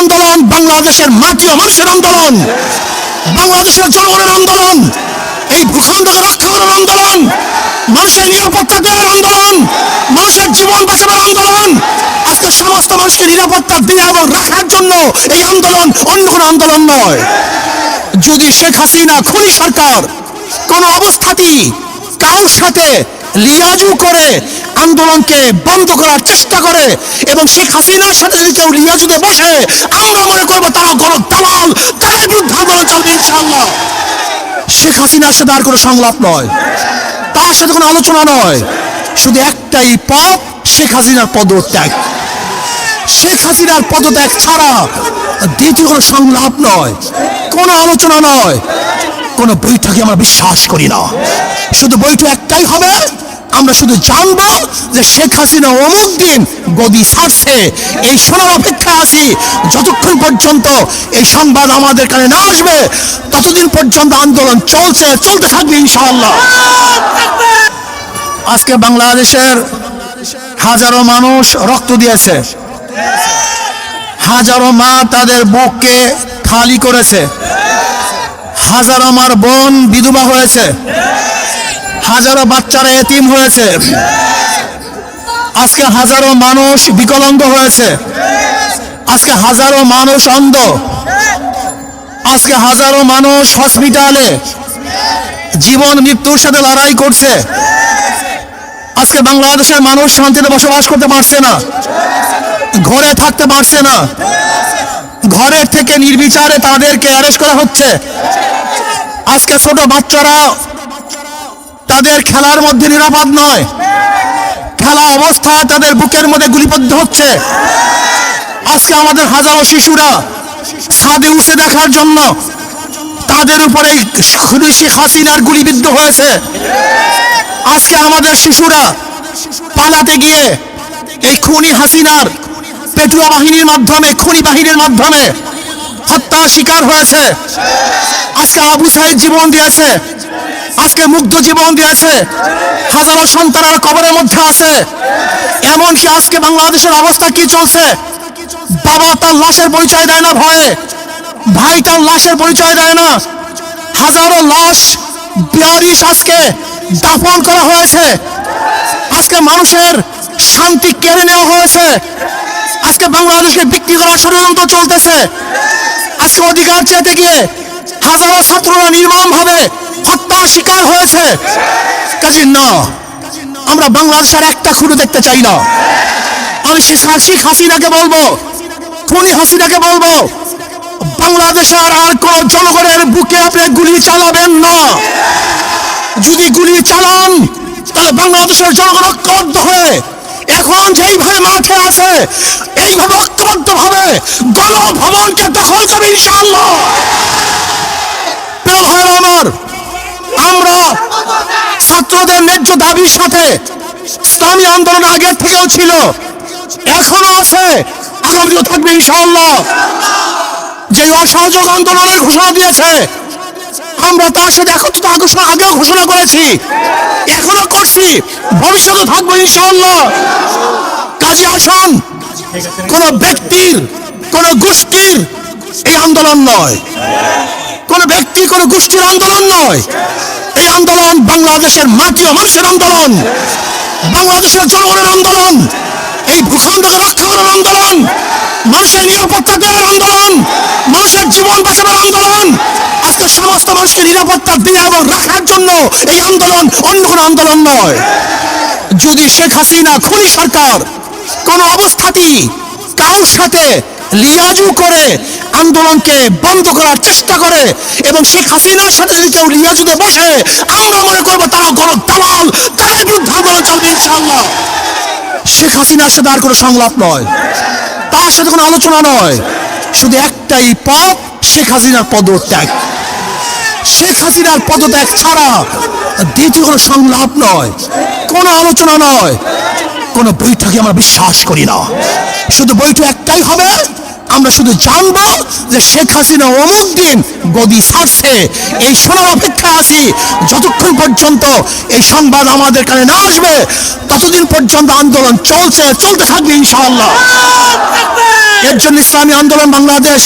আন্দোলন বাংলাদেশের মাটি ও মানুষের আন্দোলন, বাংলাদেশের জনগণের আন্দোলন, এই ভূখণ্ডকে রক্ষা করার আন্দোলন, মানুষের নিরাপত্তা দেওয়ার আন্দোলন, মানুষের জীবন বাঁচানোর আন্দোলন, আজকে সমস্ত মানুষকে নিরাপত্তা দেওয়া এবং রাখার জন্য এই আন্দোলন অন্য কোনো আন্দোলন নয়। যদি শেখ হাসিনা, খুনি সরকার কোন অবস্থাতেই কারোর সাথে লিয়াজু করে আন্দোলনকে বন্ধ করার চেষ্টা করে এবং শেখ হাসিনার সাথে যদি কেউ লিয়াজুতে বসে, আমরা মনে করব তারা কোনো দালাল তাদের বিরুদ্ধে আন্দোলন চলবে ইনশাআল্লাহ। শেখ হাসিনার সাথে আর কোনো সংলাপ নয়, তার সাথে কোনো আলোচনা নয়, শুধু একটাই পথ, শেখ হাসিনার পদত্যাগ। শেখ হাসিনার পদত্যাগ ছাড়া দ্বিতীয় কোনো সংলাপ নয়, কোনো আলোচনা নয়, কোনো বৈঠকে আমরা বিশ্বাস করি না। শুধু বৈঠক একটাই হবে আমরা শুধু জানব যে শেখ হাসিনা অমুক দিন গদি ছাড়ছে। এই শোনার অপেক্ষা আছি। যতক্ষণ পর্যন্ত এই সংবাদ আমাদের কানে না আসবে, ততদিন পর্যন্ত আন্দোলন চলছে, চলতে থাকবে ইনশাআল্লাহ। আজকে বাংলাদেশের হাজারো মানুষ রক্ত দিয়েছে। হাজারো মা তাদের বুককে খালি করেছে। হাজারো মার বোন বিধবা হয়েছে। হাজারো বাচ্চারা এতিম হয়েছে। আজকে হাজারো মানুষ বিকলাঙ্গ হয়েছে। আজকে হাজারো মানুষ অন্ধ। আজকে হাজারো মানুষ হসপিটালে জীবন মৃত্যুর সাথে লড়াই করছে। আজকে বাংলাদেশের মানুষ শান্তিতে বসবাস করতে পারছে না। ঘরে থাকতে পারছে না। ঘরের থেকে নির্বিচারে তাদেরকে অ্যারেস্ট করা হচ্ছে। আজকে ছোট বাচ্চারা তাদের খেলার মধ্যে নিরাপদ নয়। খেলা অবস্থায় তাদের বুকের মধ্যে গুলিবদ্ধ হচ্ছে। আজকে আমাদের হাজারো শিশুরা ছাদে উঠে দেখার জন্য তাদের উপরে হাসিনার গুলিবিদ্ধ হয়েছে। আজকে আমাদের শিশুরা পালাতে গিয়ে এই খুনি হাসিনার পেটুয়া বাহিনীর মাধ্যমে, খুনি বাহিনীর মাধ্যমে হত্যা শিকার হয়েছে। আজকে আবু সাহেব জীবন দিয়েছে। আজকে মুগ্ধ জীবন দিয়েছে। হাজারো সন্তানের কবরের মধ্যে আছে। এমনকি আজকে বাংলাদেশের অবস্থা কি চলছে? বাবা তার লাশের পরিচয় দেয় না ভয়ে। ভাই তার লাশের পরিচয় দেয় না। হাজারো লাশ, বিয়ারিশ আজকে দাফন করা হয়েছে। আজকে মানুষের শান্তি কেড়ে নেওয়া হয়েছে। আজকে বাংলাদেশকে বিক্রি করার ষড়যন্ত্র চলতেছে। আজকে অধিকার চেতে গিয়ে হাজারো ছাত্ররা নির্মমভাবে হত্যার শিকার হয়েছে। কাজী, না। আমরা বাংলাদেশের একটা খুঁড়ে দেখতে চাই না। আমি শেখ হাসিনাকে বলব, খুনি হাসিনাকে বলব, বাংলাদেশের আর কোন জনগণের বুকে আপনি গুলি চালাবেন না। যদি গুলি চালান, তাহলে বাংলাদেশের জনগণ ঐক্যবদ্ধ হয়ে এখন যেইভাবে মাঠে আছে, এইভাবে ঐক্যবদ্ধ ভাবে গণভবনকে দখল করবে ইনশাআল্লাহ। প্রিয় ভাইয়েরা আমার আমরা ছাত্রদের ন্যায্য দাবির সাথে ইসলামী আন্দোলন আগের থেকেও ছিল, এখনও আছে। আগামীও থাকবে ইনশাআল্লাহ। যে অসহযোগ আন্দোলনের ঘোষণা দিয়েছে, আমরা তার সাথে একত্রিত ঘোষণা আগেও ঘোষণা করেছি, এখনও করছি ভবিষ্যতে থাকব ইনশাআল্লাহ। কাজে আসুন, কোন ব্যক্তির, কোন গোষ্ঠীর এই আন্দোলন নয়। কোন ব্যক্তি, কোন গোষ্ঠীর আন্দোলন নয়। এই আন্দোলন বাংলাদেশের মাটি ও মানুষের আন্দোলন, বাংলাদেশের জনগণের আন্দোলন, এই ভূখণ্ডকে রক্ষা করার আন্দোলন, মানুষের নিরাপত্তা দেওয়ার আন্দোলন, মানুষের জীবন বাঁচানোর আন্দোলন, আজকে সমস্ত মানুষকে নিরাপত্তা দেওয়া এবং রাখার জন্য এই আন্দোলন অন্য কোনো আন্দোলন নয়। যদি শেখ হাসিনা, খুনি সরকার কোন অবস্থাতেই কারোর সাথে লিয়াজু করে আন্দোলনকে বন্ধ করার চেষ্টা করে এবং শেখ হাসিনার সাথে যদি কেউ লিয়াজুতে বসে, আমরা মনে করব তারা কোনো দালাল তাদের বিরুদ্ধে আন্দোলন চলবে ইনশাআল্লাহ। শেখ হাসিনার সাথে আর কোনো সংলাপ নয়, তার সাথে কোনো আলোচনা নয়, শুধু একটাই পথ, শেখ হাসিনার পদত্যাগ। শেখ হাসিনার পদত্যাগ ছাড়া দ্বিতীয় কোনো সংলাপ নয়, কোনো আলোচনা নয়, কোনো বৈঠকে আমরা বিশ্বাস করি না। শুধু বৈঠক একটাই হবে আমরা শুধু জানব যে শেখ হাসিনা অমুক দিন গদি ছাড়ছে। এই শোনার অপেক্ষা আছি। যতক্ষণ পর্যন্ত এই সংবাদ আমাদের কানে না আসবে, ততদিন পর্যন্ত আন্দোলন চলছে, চলতে থাকবে ইনশাআল্লাহ। এর জন্য ইসলামী আন্দোলন বাংলাদেশ,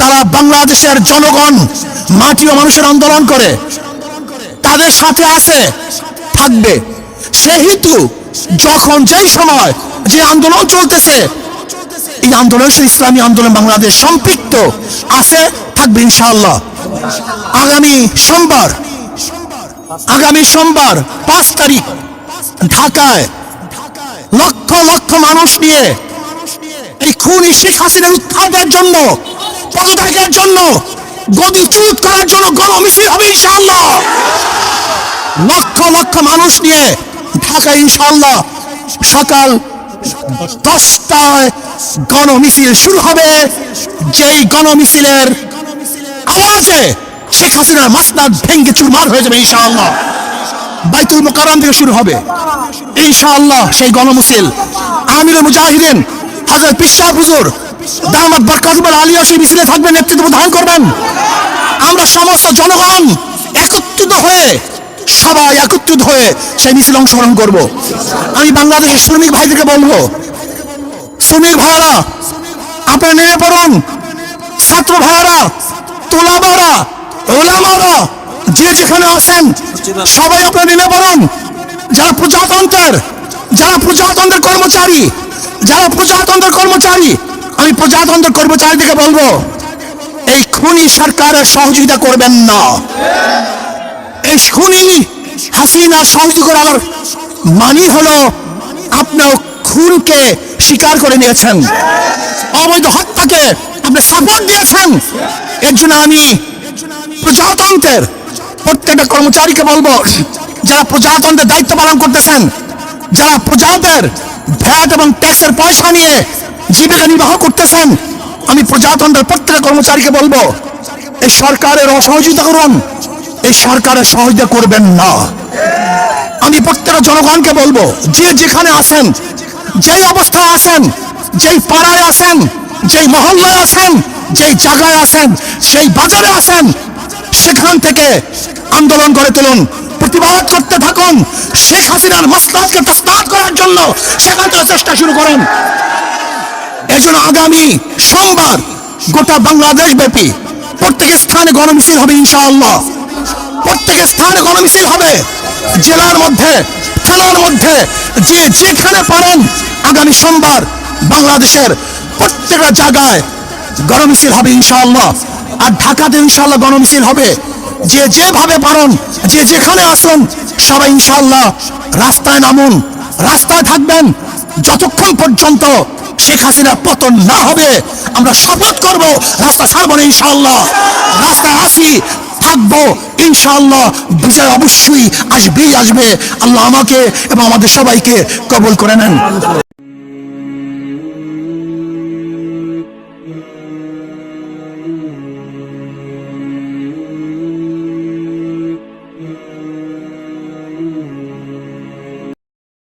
তারা বাংলাদেশের জনগণ, মাটি ও মানুষের আন্দোলন করে, তাদের সাথে আছে, থাকবে। সেহেতু যখন যেই সময় যে আন্দোলন চলতেছে এই আন্দোলনের ইসলামী আন্দোলন বাংলাদেশ সম্পৃক্ত আছে থাকবে ইনশাআল্লাহ। আগামী সোমবার আগামী সোমবার পাঁচ তারিখ ঢাকায় লক্ষ লক্ষ মানুষ নিয়ে এই খুনি শেখ হাসিনার উৎখাতের জন্য পদত্যাগের জন্য গদিচ্যুত করার জন্য গণমিছিল হবে ইনশাআল্লাহ। লক্ষ লক্ষ মানুষ নিয়ে ঢাকা ইনশাআল্লাহ সকাল দশটায় গণমিছিল শুরু হবে। যেই গণমিছিলের আওয়াজে শেখ হাসিনার মাসনাদ ভেঙ্গে চুরমার হয়ে যাবে ইনশাআল্লাহ। বাইতুল মোকাররম থেকে শুরু হবে। ইনশাআল্লাহ সেই গণমিছিল। আমিরুল মুজাহিদিন হযরত পিসাব হুজুর, দামাত বরকাতুল আলিয়া সেই মিছিলে থাকবেন, নেতৃত্ব প্রদান করবেন। আমরা সমস্ত জনগণ একত্রিত হয়ে সবাই একত্রিত হয়ে সেই মিছিল অংশগ্রহণ করব। আমি বাংলাদেশের শ্রমিক ভাইদেরকে বলব, শ্রমিক ভাইয়ারা, আপনারা নেমে পড়ুন। ছাত্র ভাইয়ারা তোলাবারা ওলামারা যে যেখানে আছেন, সবাই আপনারা নেমে পড়ুন। যারা প্রজাতন্ত্রের যারা প্রজাতন্ত্রের কর্মচারী, যারা প্রজাতন্ত্রের কর্মচারী, আমি প্রজাতন্ত্রের কর্মচারীদেরকে বলব, এই খুনি সরকারের সহযোগিতা করবেন না। এই খুনি। হাসিনা সহযোগিতা করার মানি হলো আপনার খুনকে স্বীকার করে নিয়েছেন। অবৈধ হত্যাকে আপনি সাপোর্ট দিয়েছেন। এর জন্য আমি প্রজাতন্ত্রের প্রত্যেকটা কর্মচারীকে বলব, যারা প্রজাতন্ত্রের দায়িত্ব পালন করতেছেন, যারা প্রজাদের ভ্যাট এবং ট্যাক্সের পয়সা নিয়ে জীবিকা নির্বাহ করতেছেন, আমি প্রজাতন্ত্রের প্রত্যেকটা কর্মচারীকে বলব, এই সরকারের অসহযোগিতা করুন। এই সরকারের সহযোগিতা করবেন না। আমি প্রত্যেকটা জনগণকে বলব, যে যেখানে আছেন, যেই অবস্থায় আছেন, যেই পাড়ায় আছেন, যেই মহল্লায় আছেন, যেই জায়গায় আছেন, সেই বাজারে আছেন, সেখান থেকে আন্দোলন করে তুলুন, প্রতিবাদ করতে থাকুন, শেখ হাসিনার মসলাদকে তসনাদ করার জন্য সেখান থেকে চেষ্টা শুরু করেন। এজন্য আগামী সোমবার গোটা বাংলাদেশ ব্যাপী প্রত্যেক স্থানে গণমিছিল হবে ইনশাআল্লাহ। প্রত্যেক স্থানে গণমিছিল হবে। জেলার মধ্যে, থানার মধ্যে, যে যেখানে পারেন, আগামী সোমবার বাংলাদেশের প্রত্যেকটা জায়গায় গণমিছিল হবে ইনশাআল্লাহ। আর ঢাকাতে ইনশাআল্লাহ গণমিছিল হবে। যে যেভাবে পারেন, যে যেখানে আসুন, সবাই ইনশাআল্লাহ রাস্তায় নামুন, রাস্তায় থাকবেন। যতক্ষণ পর্যন্ত শেখ হাসিনা পতন না হবে, আমরা শপথ করব, রাস্তা ছাড়বো না ইনশাআল্লাহ। রাস্তায় আসি থাকব ইনশাআল্লাহ বিচার অবশ্যই আসবেই আসবে। আল্লাহ আমাকে এবং আমাদের সবাইকে কবল করে নেন।